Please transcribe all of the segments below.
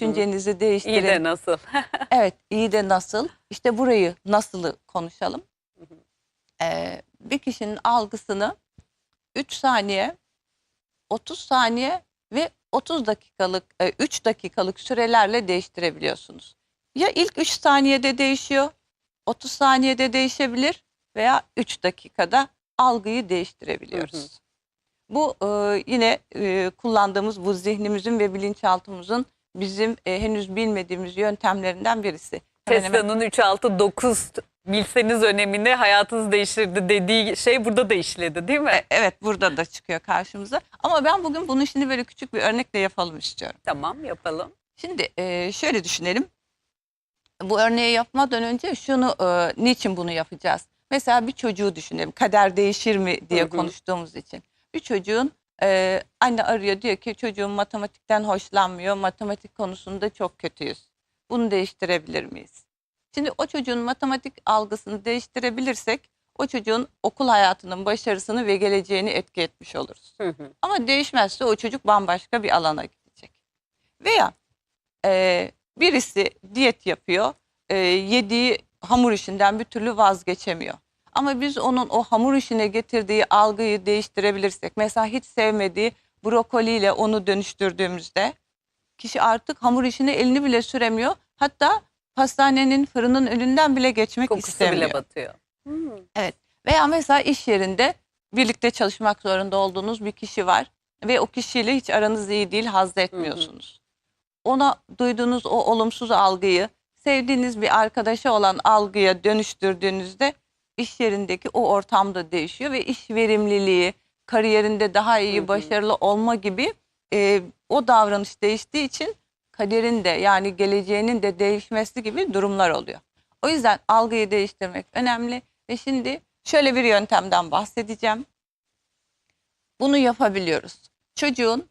Düşüncenizi İyi değiştirin. de nasıl? Evet, iyi de nasıl? İşte burayı nasılı konuşalım. Ee, bir kişinin algısını 3 saniye, 30 saniye ve 30 dakikalık, 3 dakikalık sürelerle değiştirebiliyorsunuz. Ya ilk 3 saniyede değişiyor, 30 saniyede değişebilir veya 3 dakikada algıyı değiştirebiliyoruz. Hı hı. Bu e, yine e, kullandığımız bu zihnimizin ve bilinçaltımızın bizim e, henüz bilmediğimiz yöntemlerinden birisi. Hemen hemen- Tesla'nın 369 bilseniz önemini hayatınızı değiştirdi dediği şey burada da işledi değil mi? E, Evet burada da çıkıyor karşımıza. Ama ben bugün bunu şimdi böyle küçük bir örnekle yapalım istiyorum. Tamam yapalım. Şimdi e, şöyle düşünelim. Bu örneği yapmadan önce şunu e, niçin bunu yapacağız? Mesela bir çocuğu düşünelim. Kader değişir mi diye Hı hı. konuştuğumuz için. Bir çocuğun e, anne arıyor diyor ki çocuğum matematikten hoşlanmıyor. Matematik konusunda çok kötüyüz. Bunu değiştirebilir miyiz? Şimdi o çocuğun matematik algısını değiştirebilirsek o çocuğun okul hayatının başarısını ve geleceğini etki etmiş oluruz. Hı hı. Ama değişmezse o çocuk bambaşka bir alana gidecek. Veya e, birisi diyet yapıyor, e, yediği hamur işinden bir türlü vazgeçemiyor. Ama biz onun o hamur işine getirdiği algıyı değiştirebilirsek, mesela hiç sevmediği brokoliyle onu dönüştürdüğümüzde kişi artık hamur işine elini bile süremiyor. Hatta pastanenin fırının önünden bile geçmek Kokusu istemiyor. bile batıyor. Hmm. Veya mesela iş yerinde birlikte çalışmak zorunda olduğunuz bir kişi var ve o kişiyle hiç aranız iyi değil, haz etmiyorsunuz. Ona duyduğunuz o olumsuz algıyı sevdiğiniz bir arkadaşa olan algıya dönüştürdüğünüzde iş yerindeki o ortam da değişiyor ve iş verimliliği, kariyerinde daha iyi, Hı hı. başarılı olma gibi e, o davranış değiştiği için kaderin de yani geleceğinin de değişmesi gibi durumlar oluyor. O yüzden algıyı değiştirmek önemli ve şimdi şöyle bir yöntemden bahsedeceğim. Bunu yapabiliyoruz. Çocuğun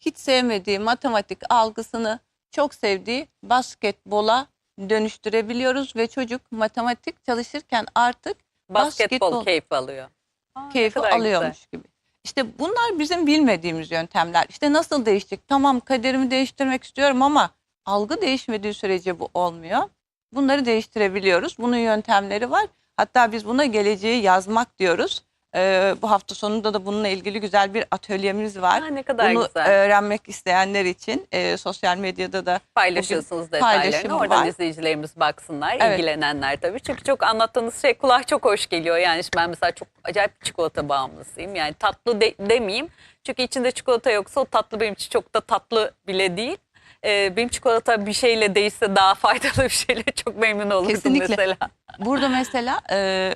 hiç sevmediği matematik algısını çok sevdiği basketbola dönüştürebiliyoruz ve çocuk matematik çalışırken artık Basketbol, Basketbol. keyif alıyor. Aa, keyfi kadar güzel. alıyormuş gibi. İşte bunlar bizim bilmediğimiz yöntemler. İşte nasıl değişecek? Tamam kaderimi değiştirmek istiyorum ama algı değişmediği sürece bu olmuyor. Bunları değiştirebiliyoruz. Bunun yöntemleri var. Hatta biz buna geleceği yazmak diyoruz. Ee, bu hafta sonunda da bununla ilgili güzel bir atölyemiz var. Aa, ne kadar Bunu güzel. öğrenmek isteyenler için e, sosyal medyada da Paylaşıyorsunuz detaylarını. Oradan var. izleyicilerimiz baksınlar. Evet. ilgilenenler tabii. Çünkü çok anlattığınız şey kulağa çok hoş geliyor. Yani şimdi ben mesela çok acayip çikolata bağımlısıyım. Yani tatlı de- demeyeyim. Çünkü içinde çikolata yoksa o tatlı benim için çok da tatlı bile değil. Ee, benim çikolata bir şeyle değişse daha faydalı bir şeyle çok memnun olurdum Kesinlikle. mesela. Burada mesela e,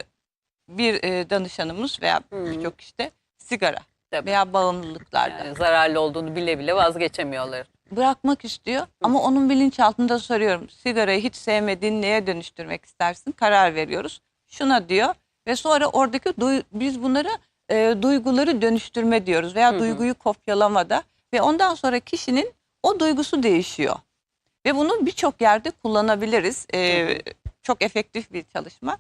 bir e, danışanımız veya birçok işte sigara Tabii. veya bağımlılıklarda Yani zararlı olduğunu bile bile vazgeçemiyorlar. bırakmak istiyor ama onun bilinçaltında soruyorum. Sigarayı hiç sevmediğin neye dönüştürmek istersin? Karar veriyoruz. Şuna diyor ve sonra oradaki duy- biz bunları e, duyguları dönüştürme diyoruz veya duyguyu kopyalamada ve ondan sonra kişinin o duygusu değişiyor. Ve bunu birçok yerde kullanabiliriz. E, çok efektif bir çalışma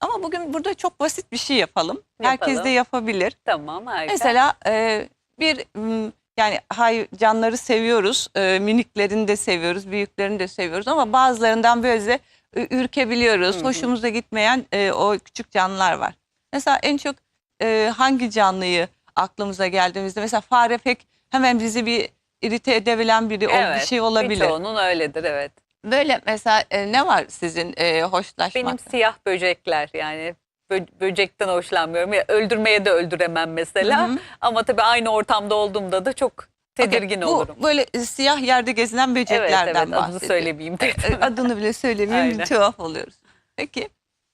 ama bugün burada çok basit bir şey yapalım herkes de Yapalım. yapabilir Tamam harika. Mesela e, bir m, yani hay canları seviyoruz, e, miniklerini de seviyoruz, büyüklerini de seviyoruz ama bazılarından böyle e, ürkebiliyoruz. Hı hı. Hoşumuza gitmeyen e, o küçük canlılar var. Mesela en çok e, hangi canlıyı aklımıza geldiğimizde mesela fare pek hemen bizi bir irite edebilen biri ol- bir Evet, şey olabilir. Birçoğunun öyledir evet. Böyle mesela e, ne var sizin e, hoşlaşmak? Benim siyah böcekler yani bö- böcekten hoşlanmıyorum. Ya öldürmeye de öldüremem mesela. Hı hı. Ama tabii aynı ortamda olduğumda da çok tedirgin Bu olurum. böyle e, siyah yerde gezinen Evet böceklerden evet adını bahsediyorum. söylemeyeyim dedim. E, adını bile söylemeyeyim tuhaf oluyoruz. Peki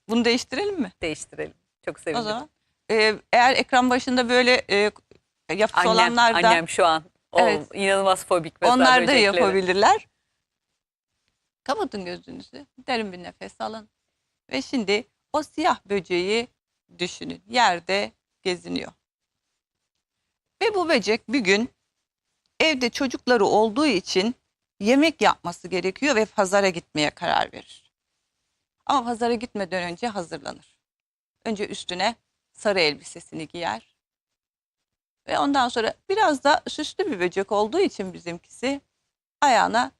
bunu değiştirelim mi? Değiştirelim. Çok O sevinirim. zaman e, eğer ekran başında böyle e, yapısı Annem, olanlar da annem şu an o Evet. inanılmaz fobik mesela onlar da böceklere. yapabilirler. Kapatın gözünüzü. Derin bir nefes alın. Ve şimdi o siyah böceği düşünün. Yerde geziniyor. Ve bu böcek bir gün evde çocukları olduğu için yemek yapması gerekiyor ve pazara gitmeye karar verir. Ama pazara gitmeden önce hazırlanır. Önce üstüne sarı elbisesini giyer. Ve ondan sonra biraz da süslü bir böcek olduğu için bizimkisi ayağına